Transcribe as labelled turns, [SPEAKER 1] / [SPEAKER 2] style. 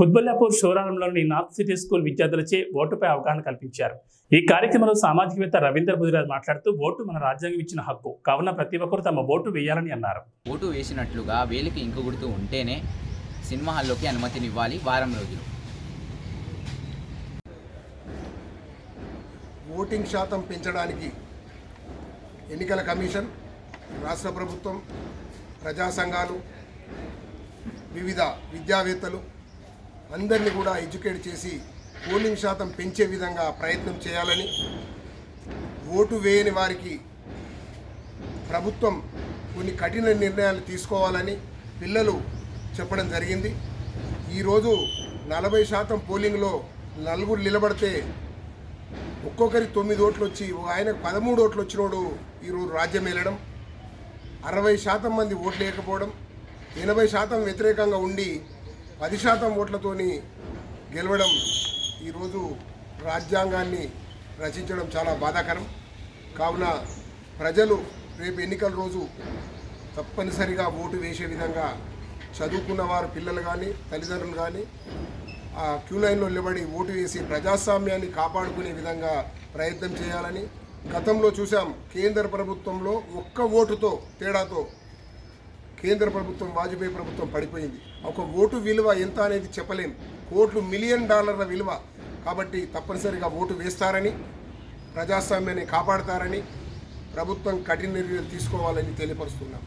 [SPEAKER 1] కుత్బల్లాపూర్ శివరారంలోని north city school విద్యార్థులచే ఓటుపై అవగాహన కల్పించారు. ఈ కార్యక్రమంలో సామాజికవేత్త రవీంద్ర బుదిరాజ్ మాట్లాడుతూ ఓటు మన రాజ్యాంగం ఇచ్చిన హక్కు. కావున ప్రతి ఒక్కరూ తమ ఓటు వేయాలని అన్నారు.
[SPEAKER 2] ఓటు వేసినట్లుగా వేలికి ఇంకు గుర్తు ఉంటేనే సినిమా హాల్లోకి అనుమతినివ్వాలి వారం రోజులు.
[SPEAKER 3] ఓటింగ్ శాతం పెంచడానికి ఎన్నికల కమిషన్ రాష్ట్ర ప్రభుత్వం ప్రజా సంఘాలు వివిధ విద్యావేత్తలు అందరినీ కూడా ఎడ్యుకేట్ చేసి పోలింగ్ శాతం పెంచే విధంగా ప్రయత్నం చేయాలని ఓటు వేయని వారికి ప్రభుత్వం కొన్ని కఠిన నిర్ణయాలు తీసుకోవాలని పిల్లలు చెప్పడం జరిగింది. ఈరోజు నలభై శాతం పోలింగ్లో నలుగురు నిలబడితే ఒక్కొక్కరి తొమ్మిది ఓట్లు వచ్చి ఆయన ఆయనకు పదమూడు ఓట్లు వచ్చినోడు ఈరోజు రాజ్యం వెళ్ళడం అరవై శాతం మంది ఓట్లు లేకపోవడం ఎనభై శాతం వ్యతిరేకంగా ఉండి పది శాతం ఓట్లతోని గెలవడం ఈరోజు రాజ్యాంగాన్ని రచించడం చాలా బాధాకరం. కావున ప్రజలు రేపు ఎన్నికల రోజు తప్పనిసరిగా ఓటు వేసే విధంగా చదువుకున్న వారు పిల్లలు కానీ తల్లిదండ్రులు కానీ ఆ క్యూ లైన్లో నిలబడి ఓటు వేసి ప్రజాస్వామ్యాన్ని కాపాడుకునే విధంగా ప్రయత్నం చేయాలని గతంలో చూసాం కేంద్ర ప్రభుత్వంలో ఒక్క ఓటుతో తేడాతో కేంద్ర ప్రభుత్వం వాజ్పేయి ప్రభుత్వం పడిపోయింది. ఒక ఓటు విలువ ఎంత అనేది చెప్పలేం. కోట్లు మిలియన్ డాలర్ల విలువ. కాబట్టి తప్పనిసరిగా ఓటు వేస్తారని ప్రజాస్వామ్యాన్ని కాపాడతారని ప్రభుత్వం కఠిన నిర్ణయాలు తీసుకోవాలని తెలియపరుస్తున్నాం.